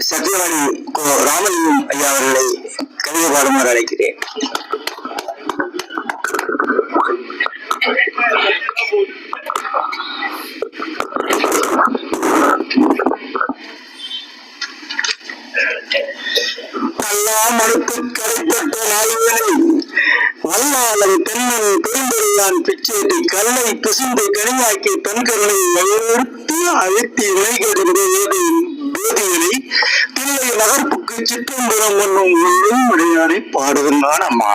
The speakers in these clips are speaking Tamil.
சத்யவாணி கோ ராமலிங்கம் ஐயா அவர்களை கவிதை பாடுமாறு அழைக்கிறேன். கல்லாமலுக்கு கடைப்பட்ட நாய்களை வல்லாளன் தென்னன் பெரும்பெருளான் பிச்சேட்டி கல்லை பிசுந்து கனியாக்கி தன்கருணை வலியுறுத்தி அழுத்தி இணைகடிந்து ஏது போதிகளை தில்லை நகர்ப்புக்கு சிற்றம்புறம் என்னும் உள்ளும் விளையாடி பாடுகின்றான் அம்மா.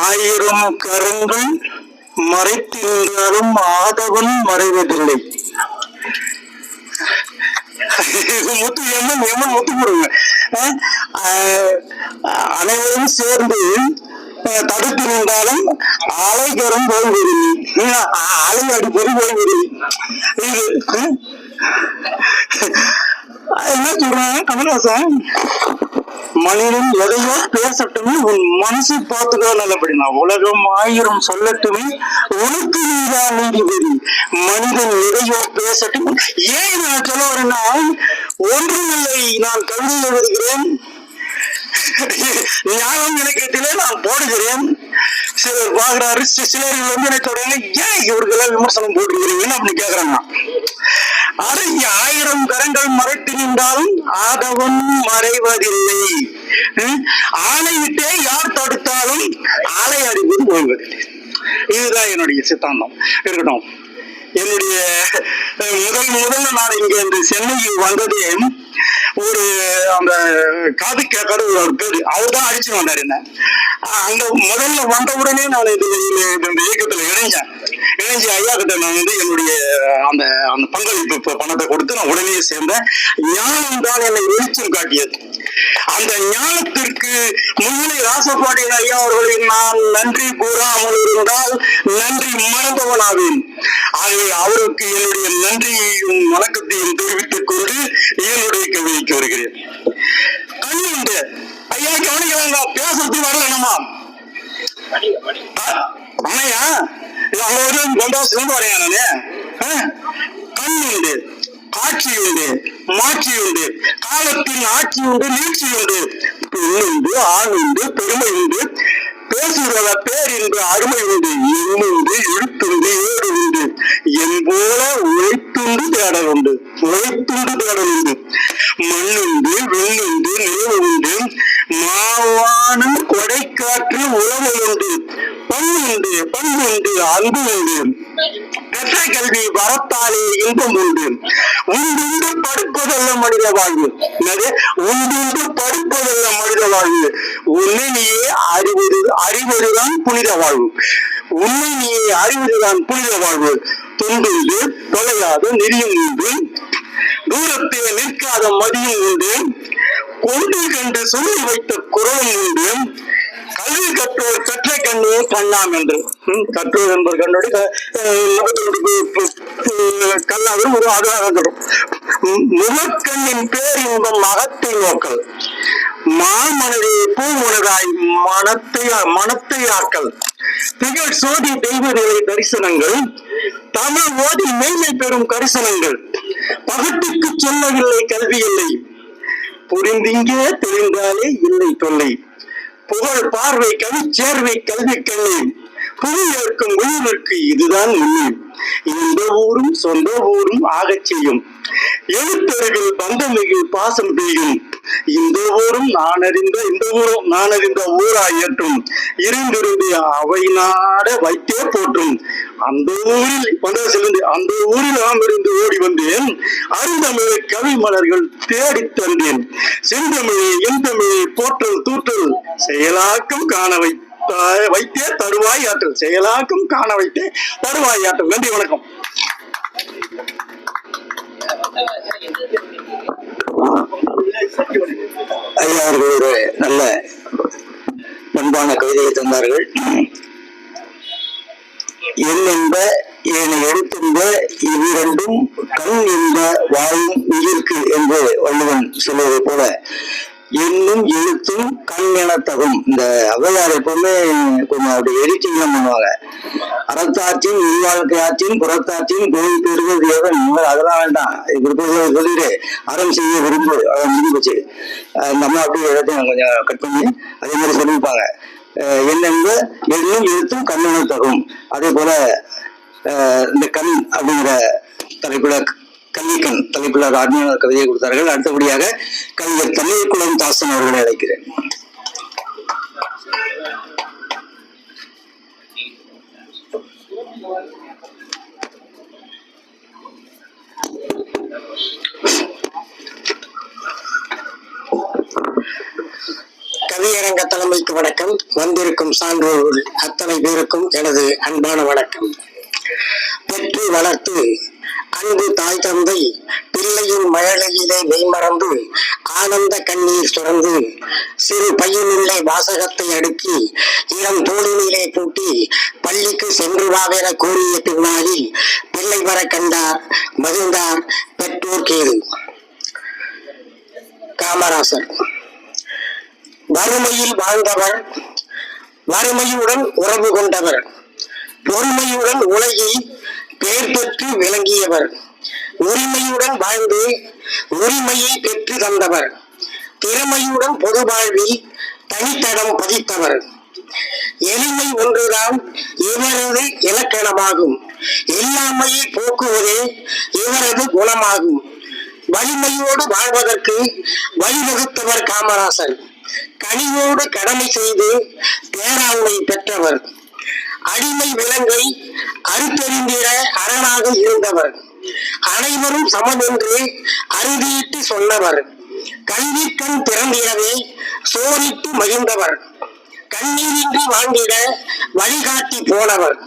ஆயிரம் கரங்கள் மறைத்திருந்தாலும் ஆதவன் மறைவதில்லை. முத்து எம்மன் எம்மன் முத்து போடுங்க? அனைவரும் சேர்ந்து அஹ் தடுத்து நின்றாலும் அலைகரம் போய்விடுவி அலை அடிப்பது போய்விடுவி இது என்ன சொல்றாங்க கமல்ஹாசன் மனிதன் எதையோ பேசட்டுமே உன் மனசு பார்த்துக்கோ நல்லபடினா உலகம் ஆயிரம் சொல்லட்டுமே உனக்கு நீதான் நீதிபதி. மனிதன் எதையோ பேசட்டும் ஏன் நான் சொல்ல வரேன்னா ஒன்றுமில்லை நான் கவிதை எழுதுகிறேன். ஞானம் இலக்கியத்திலே நான் போடுகிறேன். சிலர் பாக்குறாரு சிலர் வந்து எனக்கு தொடங்க ஏன் இவர்களெல்லாம் விமர்சனம் போட்டுக்கிறீங்கன்னு அப்படின்னு கேக்குறாங்க. ஆனா ஆயிரம் கரங்கள் மறைத்து நின்றாலும் ஆதவன் மறைவதில்லை. ஆணையிட்டே விட்டே யார் தடுத்தாலும் ஆலை அறிவது ஓய்வதில்லை இதுதான் என்னுடைய சித்தாந்தம். இருக்கட்டும். என்னுடைய முதல் முதல்ல நான் இங்க இந்த சென்னைக்கு வந்ததே ஒரு அந்த காபி கேட்கற ஒரு பேர். அவர் தான் அடிச்சு வந்தாரு என்ன. அந்த முதல்ல வந்த உடனே நான் இது இது- இந்த இயக்கத்துல இணைஞ்சேன். இணைஞ்சி ஐயா கிட்ட நான் வந்து என்னுடைய அந்த அந்த பங்களிப்பு பணத்தை கொடுத்து நான் உடனே சேர்ந்தேன். ஞானம் தான் என்னை வெளிச்சம் காட்டியது. அந்த ஞானத்திற்கு முன்னிலை ராசபாண்டியன் ஐயா அவர்களின் நான் நன்றி கூறாமல் இருந்தால் நன்றி மறந்தவனாவேன். ஆகவே அவருக்கு என்னுடைய நன்றியையும் வணக்கத்தையும் தெரிவித்துக் கொண்டு என்னுடைய கவிதைக்கு வருகிறேன். கண்ணுண்டு ஐயா கவனிக்கிறாங்க பேசுறது வரல நம்ம. அண்ணையா இது அங்க ஒரு கொண்டாசிலிருந்து வரேன் கண் உண்டு காட்சி உண்டு மாட்சி உண்டு காலத்தின் ஆட்சி உண்டு நீட்சி உண்டு. பெண் உண்டு ஆண் உண்டு பெருமை உண்டு. பேசுகிறத பேர் என்று அருமை உண்டு எண்ணுண்டு எழுத்துண்டு ஏடு உண்டு. என் போல உழைத்துண்டு தேடல் உண்டு உழைத்துண்டு தேடல் உண்டு. மண்ணுண்டு வெண்ணுண்டு நிலவு உண்டு மாவானம் கொடைக்காற்று உழவு உண்டு. பண்புண்டு பண்புண்டு அன்பு உண்டு பெற்ற கல்வி வரத்தாலே இன்பம் உண்டு. உண்டுண்டு படுப்பதெல்லாம் மனித வாழ்வு. என்னது? உண்டுண்டு படுப்பதல்ல மனித வாழ்வு. உன்னை நீயே அறிவது அறிவதுதான் புனித வாழ்வு. உன்னை நீயே அறிவதுதான் புனித வாழ்வு. தொண்டுண்டு தொலையாத நெறியும் உண்டு. தூரத்தே நிற்காத மதியும் உண்டு. கொண்டு கண்டு சொல்லி வைத்த குரலும் உண்டு. கல்வி கற்றோர் கற்ற கண்ணே கண்ணாம் என்று. கற்றோர் என்பது கண்ணுடைய க- ஒரு அதுவாக கட்டும் முகக்கண்ணின் பேரின்பம் மகத்தை நோக்கல். மாமனதே பூமுனதாய் மனத்தை மனத்தை ஆக்கல். திகழ் சோதி தெய்வ நிலை தரிசனங்கள். தமிழ் ஓதி மேன்மை பெறும் கரிசனங்கள். பகட்டுக்கு சொல்லவில்லை கல்வி இல்லை. புரிந்திங்கே தெரிந்தாலே இல்லை தொல்லை. புகழ் பார்வை கவி சேர்வை கல்வி கண்ணீர் புவி ஏற்கும் உயிருக்கு இதுதான் உண்மை இந்த ஊரும் சொந்த ஊரும் ஆகச் செய்யும். எழுத்தறிவில் பந்தமிகு பாசம் பெய்யும். இந்த ஊரும் நான் அறிந்த இந்த ஊரும் நான் அறிந்த ஊராய் ஏற்றும் இருந்திருந்து அவை நாட வைத்தே போற்றும். அந்த ஊரில் பந்தசிலிருந்து அந்த ஊரில் நாம் இருந்து ஓடி வந்தேன். அருந்தமிழ் கவி மலர்கள் தேடித் தந்தேன். செந்தமிழே என் போற்றல் தூற்றல் செயலாக்கம் காண வைத்த வைத்தே தருவாய் ஆற்றல் செயலாக்கம் காண வைத்தே தருவாய் ஆற்றல். நன்றி வணக்கம். ஐயா அவர்கள் ஒரு நல்ல பண்பான கவிதையை தந்தார்கள். என் என்ப என எழுத்தும்ப இவ்விரண்டும் கண் என்ப வாயும் உயிர்க்கு என்று வள்ளுவன் சொல்வதைப் போல எண்ணும் எழுத்தும் கண் எனத்தகும். இந்த ஔவையார் எப்பவுமே கொஞ்சம் அப்படி எடிட்டிங் பண்ணுவாங்க. அறத்தாற்றின் உள்வாழ்க்கையாற்றின் புறத்தாற்றின் கோயில் பெறுவது தேவன் முதல் அதெல்லாம் வேண்டாம். இப்படி போய் அறம் செய்ய விரும்பு அதான் முடிஞ்சு போச்சு நம்ம அப்படியே எல்லாத்தையும் கொஞ்சம் கட் பண்ணி அதே மாதிரி சொல்லியிருப்பாங்க. அஹ் என்னென்ப எண்ணும் எழுத்தும் கண் எனத்தகும். அதே போல இந்த கண் அப்படிங்கிற தலைப்புல கல்விக்கண் தலைப்புல ஒரு அருமையான கவிதையை கொடுத்தார்கள். அடுத்தபடியாக கவிஞர் தமிழ் குளம் தாசன் அவர்களை அழைக்கிறேன். கவியரங்க தலைமைக்கு வணக்கம். வந்திருக்கும் சான்றோர்கள் அத்தனை பேருக்கும் எனது அன்பான வணக்கம். பெற்று வளர்த்து அன்பு தாய் தந்தை பிள்ளையின் மழலையிலே மெய்மறந்து ஆனந்த கண்ணீர் சுரந்து சிறு பையனுள்ளே வாசகத்தை அடுக்கி இளம் தோளினிலே பூட்டி பள்ளிக்கு சென்று வாவென கூறிய பின்னாளில் பிள்ளை வர கண்டார் மகிழ்ந்தார் பெற்றோர் கேது. காமராசர். வறுமையில் வாழ்ந்தவர் வறுமையுடன் உறவு கொண்டவர். பொறுமையுடன் உலகில் பெயர் பெற்று விளங்கியவர். உரிமையுடன் வாழ்ந்து உரிமையை பெற்று தந்தவர். திறமையுடன் பொது வாழ்வில் தனித்தடம் பதித்தவர். எளிமை ஒன்றுதான் இவரது இலக்கணமாகும். இல்லாமையை போக்குவதே இவரது குணமாகும். வலிமையோடு வாழ்வதற்கு வழிவகுத்தவர் காமராசர். கனிவோடு கடமை செய்து பேராண்மை பெற்றவர். அடிமை விலங்கை அறுத்தெறிந்திட அரணாக இருந்தவர். அனைவரும் சமம் என்று அறுதியிட்டு சொன்னவர். கல்வி கண் திறந்திடவே சோரிட்டு மகிழ்ந்தவர். கண்ணீரின்றி வாங்கிட வழிகாட்டி போனவர்.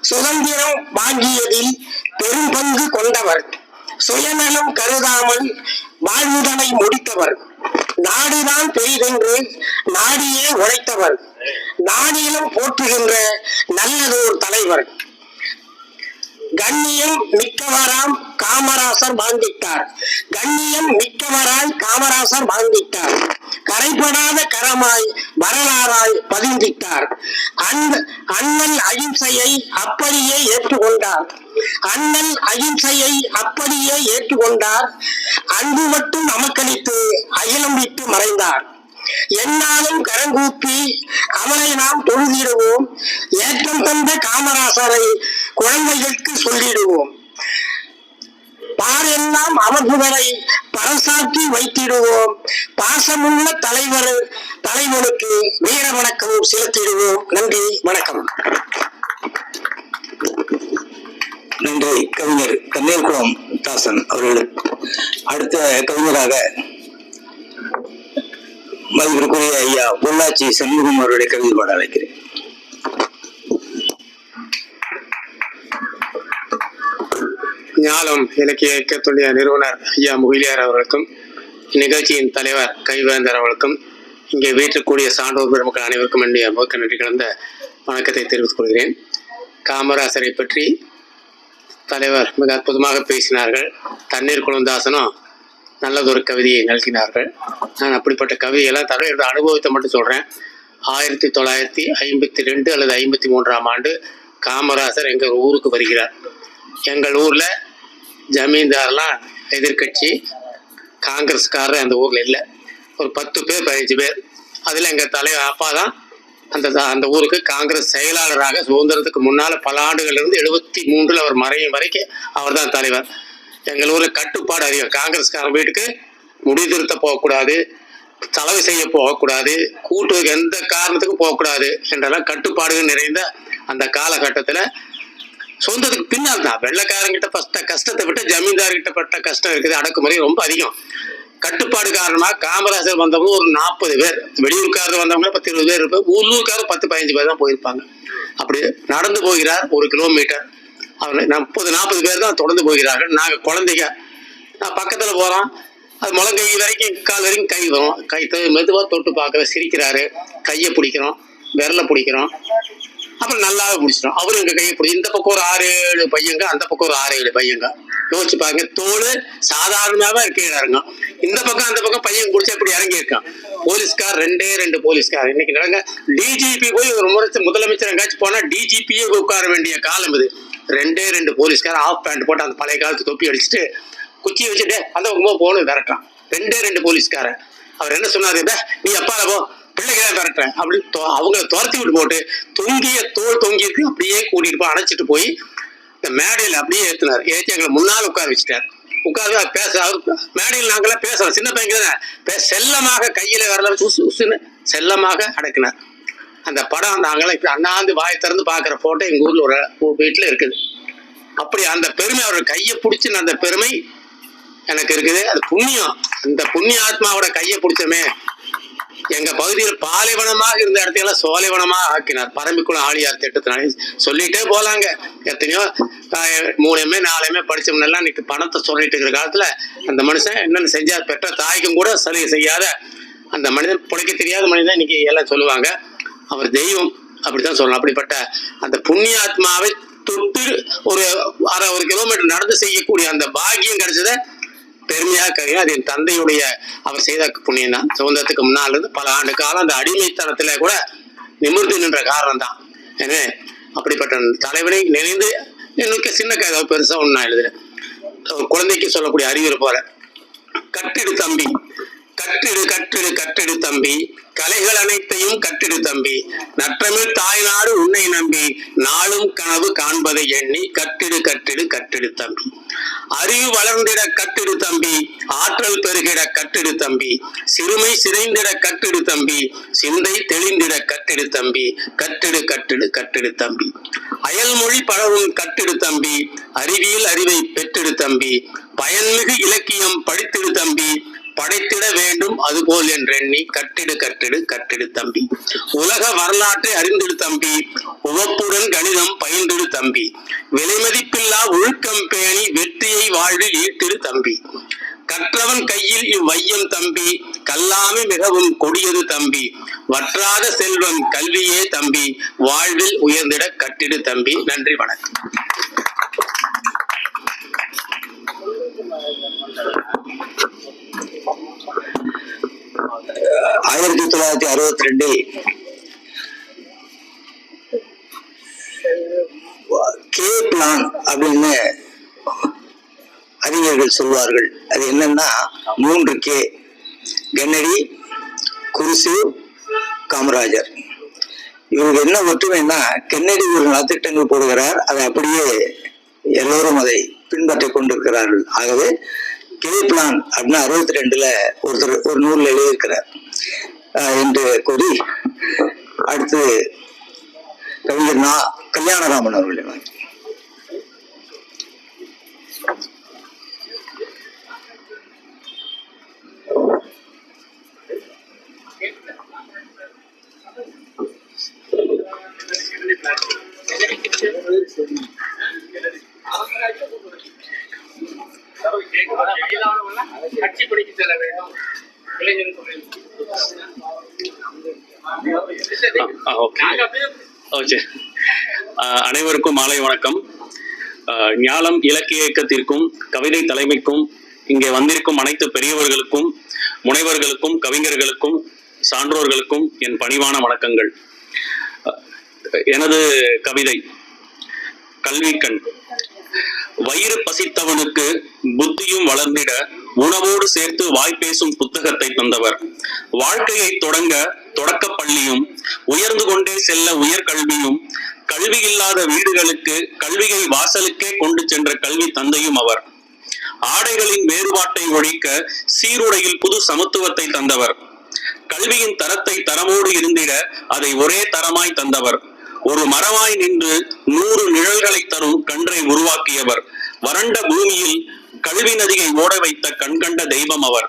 சுதந்திரம் வாங்கியதில் பெரும் பங்கு கொண்டவர். சுயநலம் கருதாமல் வாழ்வுதனை முடித்தவர். நாடுதான் பெரிதென்று நாடியே உழைத்தவர் நாடிலும் போற்றுகின்ற நல்லதோர் தலைவர். கண்ணியம் மிக்கவராம் காமராசர் வாழ்ந்திட்டார். கண்ணியம் மிக்கவராய் காமராசர் வாழ்ந்திட்டார். கரைபடாத கரமாய் வரலாறாய் பதிந்திட்டார். அந்த அண்ணல் அகிம்சையை அப்படியே ஏற்றுக்கொண்டார். அண்ணல் அகிம்சையை அப்படியே ஏற்றுக்கொண்டார். அன்பு மட்டும் நமக்களித்து அகிலம் விட்டு மறைந்தார். என்னாலும் கரங்கூப்பி அவனை நாம் தொழுதிடுவோம். ஏற்றம் தந்த காமராசரை குழந்தைகளுக்கு சொல்லிடுவோம். பாரெல்லாம் அவர் பரசாற்றி வைத்திடுவோம். பாசமுள்ள தலைவர் தலைவனுக்கு வீர வணக்கம் செலுத்திடுவோம். நன்றி வணக்கம். நன்றி கவிஞர் கண்ணீர்குளம் தாசன் அவர்களுக்கு. அடுத்த கவிஞராக மதிப்பிற்குரிய ஐயா பொள்ளாச்சி சண்முகம் அவருடைய கவிதை பாட அழைக்கிறேன். ஞாலம் இலக்கிய இயக்கத்துடைய நிறுவனர் ஐயா முகிலியார் அவர்களுக்கும் இந்நிகழ்ச்சியின் தலைவர் கைவேந்தர் அவர்களுக்கும் இங்கே வீட்டிற்கூடிய சான்றோர் பெருமக்கள் அனைவருக்கும் என்னுடைய முக நன்றி கலந்த வணக்கத்தை தெரிவித்துக் கொள்கிறேன். காமராசரை பற்றி தலைவர் மிக அற்புதமாக பேசினார்கள். தண்ணீர் குளந்தாசனும் நல்லதொரு கவிதையை நல்கினார்கள். நான் அப்படிப்பட்ட கவிதையெல்லாம் தவிர என்னோட அனுபவத்தை மட்டும் சொல்கிறேன் ஆயிரத்தி தொள்ளாயிரத்தி ஐம்பத்தி ரெண்டு அல்லது ஐம்பத்தி மூன்றாம் ஆண்டு காமராசர் எங்கள் ஊருக்கு வருகிறார். எங்கள் ஊரில் ஜமீன்தார்லாம் எதிர்க்கட்சி காங்கிரஸ்காரர் அந்த ஊரில் இல்லை. ஒரு பத்து பேர் பதினஞ்சு பேர். அதில் எங்கள் தலைவர் அப்பா தான் அந்த அந்த ஊருக்கு காங்கிரஸ் செயலாளராக சுதந்திரத்துக்கு முன்னால் பல ஆண்டுகள் இருந்து எழுபத்தி மூன்றில் அவர் மறையும் வரைக்கும் அவர் தான் தலைவர். எங்கள் ஊரில் கட்டுப்பாடு அதிகம். காங்கிரஸ்காரன் வீட்டுக்கு முடிதிருத்த போகக்கூடாது செலவு செய்ய போகக்கூடாது கூட்டுக்கு எந்த காரணத்துக்கும் போகக்கூடாது என்றெல்லாம் கட்டுப்பாடுகள் நிறைந்த அந்த காலகட்டத்தில் சொந்தத்துக்கு பின்னால் தான். வெள்ளக்காரங்கிட்ட பட்ட கஷ்டத்தை விட்டு ஜமீன்தார்கிட்ட பட்ட கஷ்டம் இருக்குது அடக்குமுறை ரொம்ப அதிகம். கட்டுப்பாடு காரணமாக காமராஜர் வந்தவங்க ஒரு நாற்பது பேர் வெளியூர்காரர் வந்தவங்க பத்து இருபது பேர் இருப்பாங்க உள்ளூர்காரர் பத்து பதினஞ்சு பேர் தான் போயிருப்பாங்க. அப்படி நடந்து போகிறார் ஒரு கிலோமீட்டர். அவனை முப்பது நாற்பது பேர் தான் தொடர்ந்து போகிறார்கள். நாங்கள் குழந்தைங்க. நான் பக்கத்தில் போகிறோம் அது முழங்கை வரைக்கும் கால் வரைக்கும் கை வரும். கை மெதுவாக தொட்டு பார்க்குற சிரிக்கிறாரு. கையை பிடிக்கிறோம். விரலை பிடிக்கிறோம். அப்புறம் நல்லாவே பிடிச்சிடும் அவரும் எங்கள் கையை பிடிச்சி இந்த பக்கம் ஒரு ஆறு ஏழு பையங்க அந்த பக்கம் ஒரு ஆறு ஏழு பையங்க. யோசிச்சு பாருங்க தோல் சாதாரணமாவே இருக்கிறாருங்க இந்த பக்கம் அந்த பக்கம் பையன் பிடிச்சா இப்படி இறங்கியிருக்கான்? போலீஸ்கார் ரெண்டே ரெண்டு போலீஸ்கார். இன்னைக்கு நடங்க டிஜிபி போய் ஒரு முறை முதலமைச்சர் எங்காச்சும் போனால் டிஜிபியே உட்கார வேண்டிய காலம் இது. ரெண்டே ரெண்டு போலீஸ்கார் ஆஃப் பேண்ட் போட்டு அந்த பழைய காலத்து தொப்பி அடிச்சுட்டு குச்சியை வச்சுட்டு அந்த பக்கமா போகணும் விரட்டான் ரெண்டே ரெண்டு போலீஸ்காரன். அவர் என்ன சொன்னார் நீ அப்பால போ பிள்ளைகளை விரட்டுறேன். அப்படின்னு தொ- அவங்கள துரத்தி விட்டு போட்டு தொங்கிய தோல் தொங்கி இருக்கு அப்படியே கூட்டிட்டு போய் அணைச்சிட்டு போய் இந்த மேடையில் அப்படியே ஏற்றினார் ஏற்றி எங்களை முன்னால் உட்கார வச்சுட்டார். உட்காந்து பேச அவர் மேடையில் நாங்களாம் பேசுறோம். சின்ன பையன் தானே. செல்லமாக கையில வரல வச்சு செல்லமாக அடக்கினார். அந்த படம் நாங்களாம் இப்படி அண்ணாந்து வாய் திறந்து பார்க்குற ஃபோட்டோ எங்கள் ஊரில் ஒரு வீட்டில் இருக்குது. அப்படி அந்த பெருமை அவரோட கையை பிடிச்சின அந்த பெருமை எனக்கு இருக்குது. அது புண்ணியம். அந்த புண்ணிய ஆத்மாவோட கையை பிடிச்சமே எங்க பகுதியில் பாலைவனமாக இருந்த இடத்தையெல்லாம் சோலைவனமாக ஆக்கினார். பரம்பிக்குளம் ஆழியார் திட்டத்தினாலே சொல்லிட்டே போலாங்க. எத்தனையோ மூணுமே நாலுமே எம்ஏ நாலு படிச்சவனெல்லாம் இன்னைக்கு பணத்தை சொல்லிட்டு இருக்கிற காலத்துல அந்த மனுஷன் என்னென்ன செஞ்சால் பெற்ற தாய்க்கும் கூட சலுகை செய்யாத அந்த மனிதன் பிழைக்க தெரியாத மனிதன் இன்னைக்கு எல்லாம் சொல்லுவாங்க. அவர் தெய்வம் அப்படித்தான் சொல்லணும். அப்படிப்பட்ட அந்த புண்ணியாத்மாவை தொட்டு ஒரு அரை ஒரு கிலோமீட்டர் நடந்து செய்யக்கூடிய அந்த பாக்கியம் கிடைச்சத பெருமையாக கருதி அது என் தந்தையுடைய அவர் செய்த புண்ணியம் தான் சுதந்திரத்துக்கு முன்னால் இருந்து பல ஆண்டு காலம் அந்த அடிமைத்தனத்துல கூட நிமிர்ந்து நின்ற காரணம் தான் எனவே அப்படிப்பட்ட தலைவனை நினைந்து எனக்கு சின்ன கதை பெருசா ஒன்று நான் எழுதுறேன் ஒரு குழந்தைக்கு சொல்லக்கூடிய அறிவுரை போல கட்டிடு தம்பி கட்டிடு கட்டிடு கட்டிடு தம்பி. கலைகள் அனைத்தையும் கட்டிடு தம்பி. நற்றமிழ் தாய்நாடு உன்னை நம்பி. நாளும் கனவு காண்பதை எண்ணி கட்டிடு கட்டிடு கட்டிடு தம்பி. அறிவு வளர்ந்திட கட்டிடு தம்பி. ஆற்றல் பெருகிட கட்டிடு தம்பி. சிறுமை சிதைந்திட கட்டிடு தம்பி. சிந்தை தெளிந்திட கட்டிடு தம்பி. கட்டிடு கட்டிடு கட்டிடு தம்பி. அயல்மொழி பழவும் கட்டிடு தம்பி. அறிவியல் அறிவை பெற்றிடு தம்பி. பயன்மிகு இலக்கியம் படித்திடு தம்பி. படைத்திட வேண்டும் அதுபோல் என்றெண்ணி கட்டிடு கட்டிடு கட்டிடு தம்பி. உலக வரலாற்றை அறிந்திடு தம்பி. உவப்புடன் கணிதம் பயின்றிடு தம்பி. விலைமதிப்பில்லா ஒழுக்கம் பேணி வெற்றியை வாழ்வில் ஈட்டிடு தம்பி. கற்றவன் கையில் இவ்வையம் தம்பி. கல்லாமை மிகவும் கொடியது தம்பி. வற்றாத செல்வம் கல்வியே தம்பி. வாழ்வில் உயர்ந்திட கட்டிடு தம்பி. நன்றி வணக்கம். ஆயிரத்தி தொள்ளாயிரத்தி அறுபத்தி ரெண்டில் கே பிளான் அப்படின்னு அறிஞர்கள் சொல்வார்கள். அது என்னன்னா மூன்று கே. கென்னடி குருசு காமராஜர். இவருக்கு என்ன ஒற்றுமைன்னா கென்னடி ஒரு நலத்திட்டங்கள் போடுகிறார் அதை அப்படியே எல்லோரும் அதை பின்பற்றி கொண்டிருக்கிறார்கள். ஆகவே கே பிளான் அப்படின்னு அறுபத்தி ரெண்டுல ஒருத்தர் ஒரு நூல்ல எழுதியிருக்கிறார். என்று கூறி அடுத்து கவிஞர் நா கல்யாணராமன் அவர்களை வாங்கி. கட்சி படிக்கு செல்ல வேண்டும் அனைவருக்கும் மாலை வணக்கம். ஆஹ் ஞாலம் இலக்கிய இயக்கத்திற்கும் கவிதை தலைமைக்கும் இங்கே வந்திருக்கும் அனைத்து பெரியவர்களுக்கும் முனைவர்களுக்கும் கவிஞர்களுக்கும் சான்றோர்களுக்கும் என் பணிவான வணக்கங்கள். எனது கவிதை கல்விக்கண் வயிறு பசித்தவனுக்கு புத்தியும் வளர்ந்திட உணவோடு சேர்த்து வாய் பேசும் புத்தகத்தை தந்தவர். வாழ்க்கையை தொடங்க தொடக்க பள்ளியும் உயர்ந்து கொண்டே செல்ல உயர்கல்வியும் கல்வி இல்லாத வீடுகளுக்கு கல்வியை வாசலுக்கே கொண்டு சென்ற கல்வி தந்தையும் அவர். ஆடைகளின் வேறுபாட்டை ஒழிக்க சீருடையில் புது சமத்துவத்தை தந்தவர். கல்வியின் தரத்தை தரமோடு இருந்திட அதை ஒரே தரமாய் தந்தவர். ஒரு மரமாய் நின்று நூறு நிழல்களை தரும் கன்றை உருவாக்கியவர். வறண்ட பூமியில் கல்வி நதியை ஓட வைத்த கண்கண்ட தெய்வம் அவர்.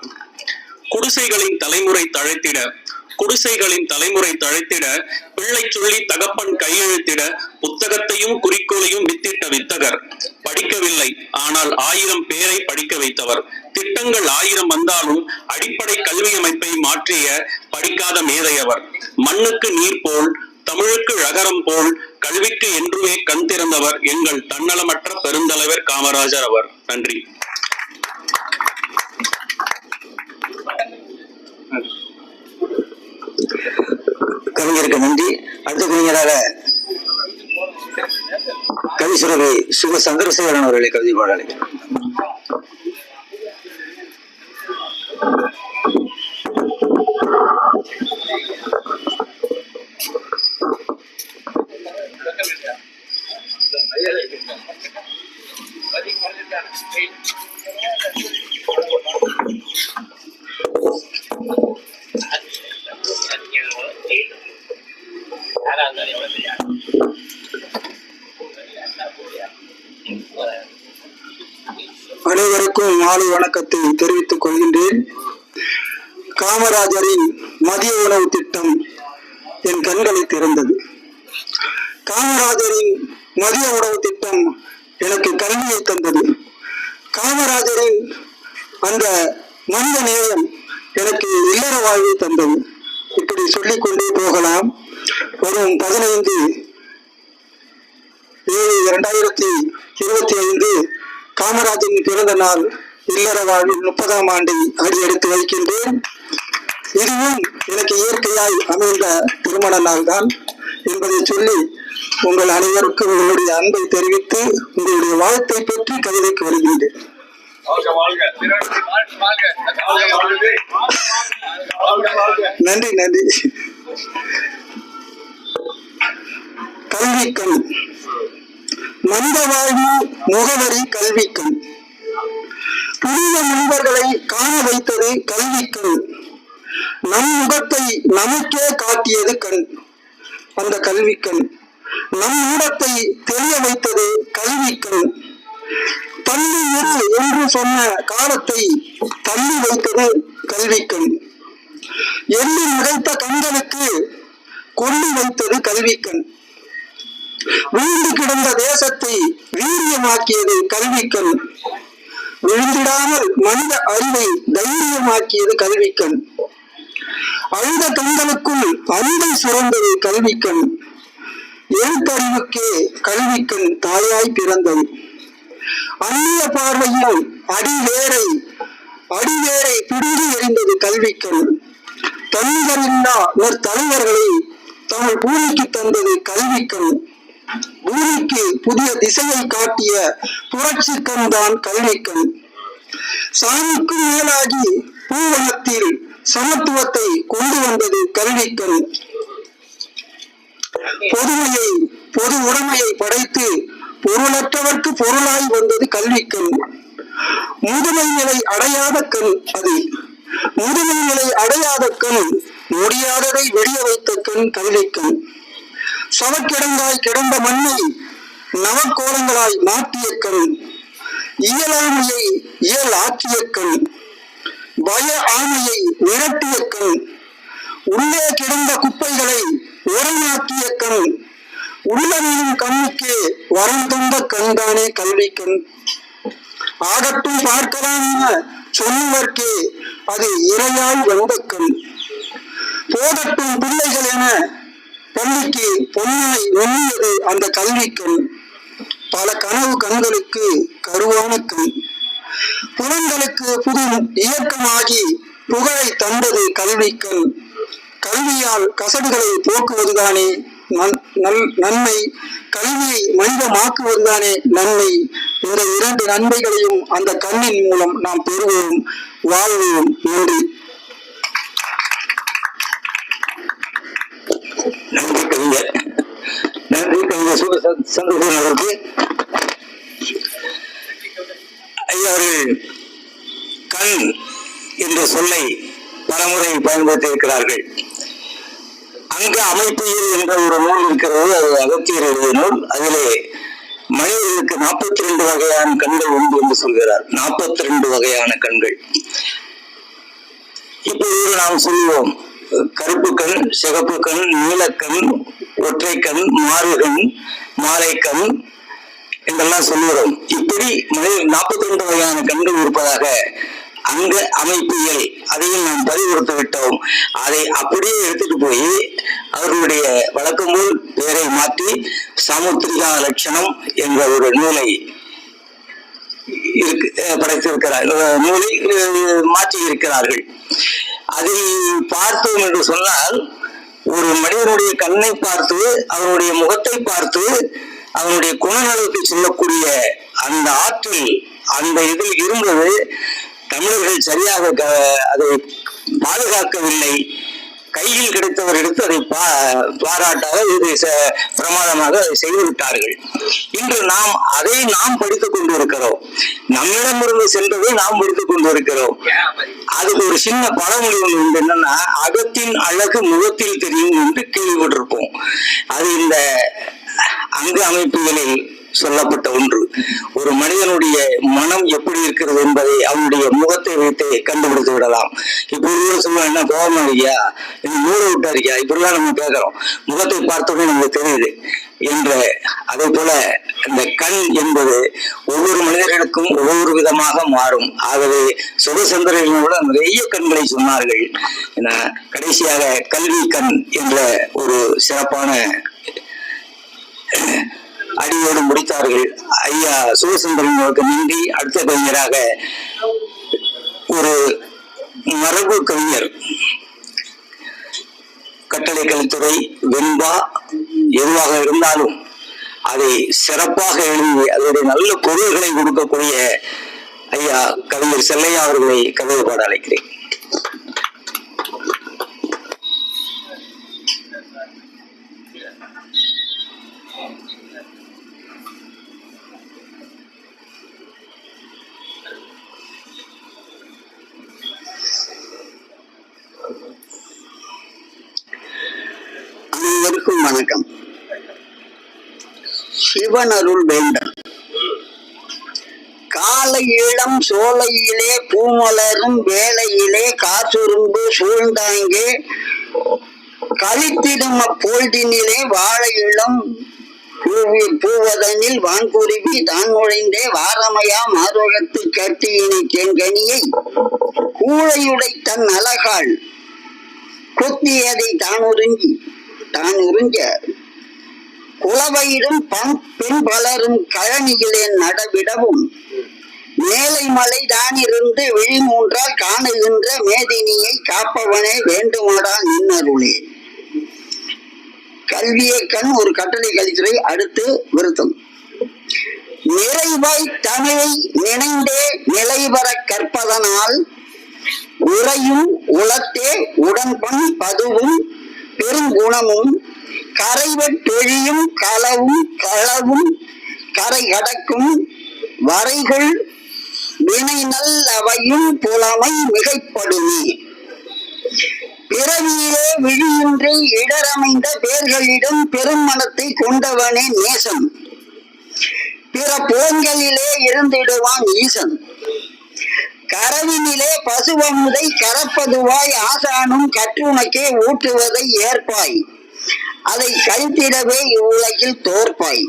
குடிசைகளின் தலைமுறை தழைத்திட குடிசைகளின் தலைமுறை தழைத்திட பிள்ளை சொல்லி தகப்பன் கையெழுத்திட புத்தகத்தையும் குறிக்கோளையும் வித்திட்ட வித்தகர். படிக்கவில்லை ஆனால் ஆயிரம் பேரை படிக்க வைத்தவர். திட்டங்கள் ஆயிரம் வந்தாலும் அடிப்படை கல்வி அமைப்பை மாற்றிய படிக்காத மேதையவர். மண்ணுக்கு நீர் போல் தமிழுக்கு ழகரம் போல் கல்விக்கு என்றுமே கண் திறந்தவர் எங்கள் தன்னலமற்ற பெருந்தலைவர் காமராஜர் அவர். நன்றி. கவிஞருக்கு நன்றி. அடுத்த கவிஞராக கவிசுரவி சுக சந்திரசேகரன் அவர்களை கவிதை பாடலை. காமராஜரின் மதிய உணவு திட்டம் என் கண்களை திறந்தது. காமராஜரின் மதிய உணவு திட்டம் எனக்கு கல்வியை தந்தது. காமராஜரின் அந்த மனித நேயம் எனக்கு இல்லற வாழ்வை தந்தது. இப்படி சொல்லிக் கொண்டே போகலாம். வரும் பதினைந்து ஏழு இரண்டாயிரத்தி இருபத்தி ஐந்து காமராஜரின் பிறந்த நாள் இல்லற வாழ்வில் முப்பதாம் ஆண்டை அடி எடுத்து வைக்கின்றேன். இதுவும் எனக்கு இயற்கையாய் அமைந்த திருமண நாள் தான் என்பதை சொல்லி உங்கள் அனைவருக்கும் உங்களுடைய அன்பை தெரிவித்து உங்களுடைய வாழ்த்தை பெற்று கவிதைக்கு வருகின்றேன். நன்றி நன்றி. கல்விக்கண் மனித வாழ்வு முகவரி கல்விக்கண் புனித முனிவர்களை காண வைத்தது கல்விக்கண் நம் முகத்தை நமக்கே காட்டியது கண். அந்த கல்விக்கண் நம் ஊடத்தை தெரிய வைத்தது கல்வி கண். தள்ளி இரு என்று சொன்ன காலத்தை தள்ளி வைத்தது கல்விக்கண் எள்ளி உடைத்த கண்களுக்கு கொள்ளி வைத்தது கல்விக்கண் வீழ்ந்து கிடந்த தேசத்தை வீரியமாக்கியது கல்விக்கண் விழுந்திடாமல் மனித அறிவை தைரியமாக்கியது கல்விக்கண் அழுத கண்களுக்குள் அன்பை சுரந்தது கல்விக்கண். எழுத்தறிவுக்கே கல்விக்கண் தாயாய் பிறந்தது. அந்நிய பார்வையில் அடிவேரை அடிவேரை பிடுங்கி எறிந்தது கல்விக்கண். தன்னிகரில்லா ஒரு தலைவர்களை தமிழ் பூமிக்கு தந்தது கல்விக்கண். பூமிக்கு புதிய திசையை காட்டிய புரட்சி கண் தான் கல்விக்கண். சாமிக்கும் மேலாகி பூவனத்தில் சமத்துவத்தை கொண்டு வந்தது கல்விக்கண். பொதுமையை பொது உடைமையை படைத்து பொருளற்றவர்க்கு பொருளாய் வந்தது கல்விக்கண். முதுமை நிலை அடையாத கண் அது. முதுமை நிலை அடையாத கண் முடியாததை வெளிய வைத்த கண் கல்விக்கண். சவக்கிடங்காய் கிடந்த மண்ணை நவக்கோலங்களாய் மாற்றிய கண். இயலாமையை இயல் ஆக்கிய கண். பய ஆமையை நிரட்டிய கண் உள்ளே கிடந்த குப்பைகளை உரமாக்கிய கண் உள்ளமையும் கண்ணுக்கு வரம் தந்த கண்தானே கல்வி கண். ஆகட்டும் பார்க்கலாம் என அது இரையாய் வந்த கண். போதட்டும் பிள்ளைகள் என பள்ளிக்கு பொன்னாய் ஒன்றியது அந்த கல்வி கண். பல கனவு கண்களுக்கு கருவான கண். புலன்களுக்கு புது இயக்கமாகி புகழை தந்தது கல்வி கண் கல்வியால் கசடுகளை போக்குவதுதானே நன்- நல்- நன்மை. கல்வியை மனிதமாக்குவதுதானே நன்மை. இந்த இரண்டு நன்மைகளையும் அந்த கண்ணின் மூலம் நாம் பெறுவோம். வாழ்வோம். நன்றி. நன்றி கவிஞர். நன்றி கவிஞர் சுக அவருக்கு ஐயா அவர்கள் கண் என்ற சொல்லை பலமுறை பயன்படுத்தி இருக்கிறார்கள் அங்க அமைப்பியல் என்ற ஒரு நூல் இருக்கிறது அது அகத்தியர் எழுதிய நூல். அதிலே மனிதர்களுக்கு நாற்பத்தி ரெண்டு வகையான கண்கள் உண்டு என்று சொல்கிறார். நாற்பத்தி ரெண்டு வகையான கண்கள். இப்பொழுது நாம் சொல்லுவோம் கருப்பு கண் சிகப்பு கண் நீலக்கண் ஒற்றை கண் மாறுகண் மாலைக்கண் என்றெல்லாம் சொல்லுகிறோம். இப்படி மனித நாற்பத்தி ரெண்டு வகையான கண்கள் இருப்பதாக அங்க அமைப்பியல் அதையும் நாம் பதிவுறுத்து விட்டோம். அதை அப்படியே எடுத்துட்டு போய் அவர்களுடைய வழக்கம் போல் பெயரை மாற்றி சாமுத்திரிகா லட்சணம் என்ற ஒரு நூலை இருக்கு அஹ் படைத்திருக்கிறார். நூலை மாற்றி இருக்கிறார்கள் அதில் பார்த்தோம் என்று சொன்னால் ஒரு மனிதனுடைய கண்ணை பார்த்து அவருடைய முகத்தை பார்த்து அவனுடைய குணநலத்தை சொல்லக்கூடிய அந்த ஆற்றல் அந்த இதில் இருந்தது. தமிழர்கள் சரியாக அதை பாதுகாக்கவில்லை. கையில் கிடைத்தவர் எடுத்து அதை பா- பாராட்டாக இது பிரமாதமாக அதை செய்துவிட்டார்கள். இன்று நாம் அதை நாம் படித்துக் கொண்டிருக்கிறோம். நம்மிடமிருந்து சென்றதை நாம் படித்துக் கொண்டிருக்கிறோம். அதுக்கு ஒரு சின்ன பழமொழி ஒன்று உண்டு என்னன்னா அகத்தின் அழகு முகத்தில் தெரியும் என்று கேள்விப்பட்டிருப்போம். அது இந்த அங்கு அமைப்புகளில் சொல்லப்பட்ட ஒன்று. ஒரு மனிதனுடைய மனம் எப்படி இருக்கிறது என்பதை அவனுடைய முகத்தை வைத்து கண்டுபிடித்து விடலாம். இப்போ ஒரு சொல்லுவாங்க என்ன கோபமா இருக்கியா? நீ மூட விட்டா இருக்கியா? இப்படிலாம் நம்ம கேட்கிறோம். முகத்தை பார்த்தோன்னே நமக்கு தெரியுது. என்ற அதே போல இந்த கண் என்பது ஒவ்வொரு மனிதர்களுக்கும் ஒவ்வொரு விதமாக மாறும். ஆகவே சுகசந்திரனோட நிறைய கண்களை சொன்னார்கள். என கடைசியாக கல்வி கண் என்ற ஒரு சிறப்பான அடியோடு முடித்தார்கள். ஐயா சுகசுந்தரன் நன்றி. அடுத்த கவிஞராக ஒரு மரபு கவிஞர் கட்டளை கலைத்துறை வெண்பா எதுவாக இருந்தாலும் அதை சிறப்பாக எழுதி அதோடைய நல்ல பொருள்களை கொடுக்கக்கூடிய ஐயா கவிஞர் செல்லையா அவர்களை கவிதை பாட அழைக்கிறேன். வணக்கம். சிவன் அருள் வேண்டல் காலை இளம் சோலையிலே பூமலரும் வேலையிலே காசுரும்பு சூழ்ந்தாங்கே கழித்திடும் அப்பொழுதினிலே வாழை இளம் பூவி- பூவதனில் வான்குருவி தான் நுழைந்தே வாரமையா மார்வகத்து கட்டியினை தென்கனியை கூழையுடை தன் அழகால் கொத்தியதை தான் உறிஞ்சி தான் இருங்க குலவயிரும் பெண் பலரும் கழனியிலே நடவிடவும் மேலை மலை தான் இருந்து விழிமூன்றால் காணுகின்ற மேதினியை காப்பவனே வேண்டுமாடா நின்னருளே கல்வியை கண் ஒரு கட்டளை கலித்துறை அடுத்து விருத்தம். நிறைவாய் தமிழை நினைந்தே நிலைவர கற்பதனால் உறையும் உளத்தே உடன்பன் பதுவும் பெருங்குணமும் கரைவெட்டொழியும் களவும் களவும் கரை கடக்கும் வரைகள் வினை நல்லவையும் புலமை மிகைப்படுமே. பிறவியிலே விழியின்றி இடரமைந்த பேர்களிடம் பெருமனத்தை கொண்டவனே நேசன். பிற போன்களிலே இருந்திடுவான் ஈசன். கரவினிலே பசுவமுதை கரப்பதுவாய் ஆசானும் கற்றுனக்கே ஊட்டுவதை ஏற்பாய். அதை கழித்திடவே இவ்வுலகில் தோற்பாய்.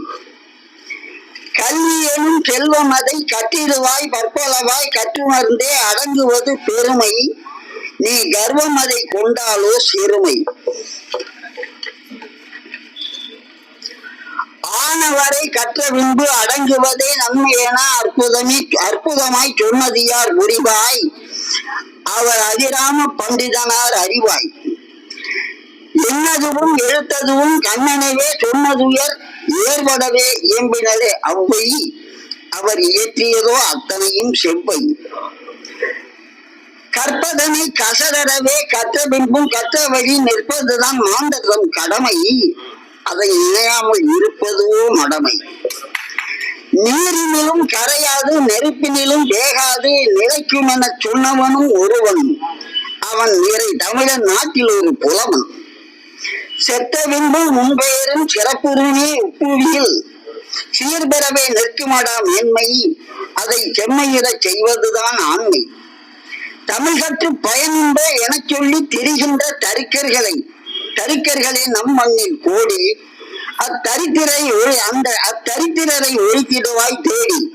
கல்வி எனும் செல்வம் அதை கட்டிடுவாய் பற்பலவாய் கற்றுணர்ந்தே அடங்குவது பெருமை. நீ கர்வம் அதை கொண்டாலோ சிறுமை. ஆனவரை கற்ற பின்பு அடங்குவதே நன்மை என அற்புதமே அற்புதமாய் சொன்னதியார் யார் அவர் அதிராம பண்டிதனார் அறிவாய். என்னதுவும் எழுத்ததுவும் கண்ணனவே சொன்னதுயர் ஏற்படவே இயம்பினரே அவ்வை. அவர் இயற்றியதோ அத்தனையும் செவ்வை. கற்பதனை கசடரவே கற்ற பின்பும் கற்ற வழி நிற்பதுதான் மாந்தர்தம் கடமை. அதை இணையாமல் இருப்பதுவோ மடமை. நீரினிலும் கரையாது நெருப்பினிலும் வேகாது நிலைக்கும் என சொன்னவனும் ஒருவனும் அவன் நீரை தமிழன் நாட்டில் ஒரு புலவன். செத்த பின்பு முன்பெயரும் சிறப்புரிமே உப்புவியில். சீர்பெறவே நிற்குமடா மேன்மை அதை செம்மையிடச் செய்வதுதான் ஆண்மை. தமிழ் கற்று எனச் சொல்லி திரிகின்ற தரிக்கர்களை தரிக்கர்களே நம் மண்ணில் கோடி அத்தரித்திரை ஒழி அந்த அத்தரித்திரரை ஒழித்திடுவாய் தேடி.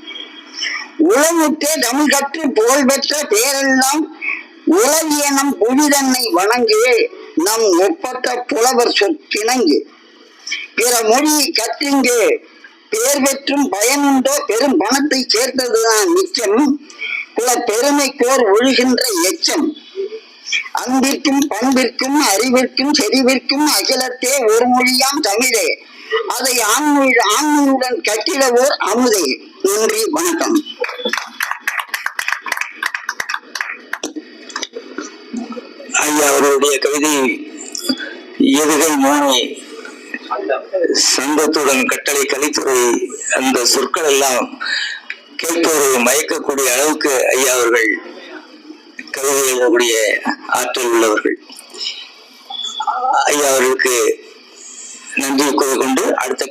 உளமுற்றே தமிழ் கற்று புகழ் பெற்ற பேரெல்லாம் உலகிய நம் புவிதன்னை வணங்கு நம் ஒப்பற்ற புலவர் சொற்கிணங்கு பிற மொழியை கற்றிங்கு பேர் பெற்றும் பயனுண்டோ பெரும் பணத்தை சேர்த்ததுதான் மிச்சம். குல பெருமைக்கோர் ஒழுகின்ற எச்சம். அன்பிற்கும் பண்பிற்கும் அறிவிற்கும் செறிவிற்கும் அகிலத்தே ஒரு மொழியாம் தமிழே. அதை ஆண்மொழி ஆண்மையுடன் கட்டிடவோர் அமுதே. நன்றி வணக்கம். ஐயா அவர்களுடைய கவிதை எதுகை மோனி? சந்தத்துடன் கட்டளை கலித்துறை அந்த சொற்கள் எல்லாம் கேட்பவரை மயக்கக்கூடிய அளவுக்கு ஐயா அவர்கள் கவிதை எழுதக்கூடிய ஆற்றல் உள்ளவர்கள். ஐயா அவர்களுக்கு நன்றி கூறிக்கொண்டு அடுத்த கவி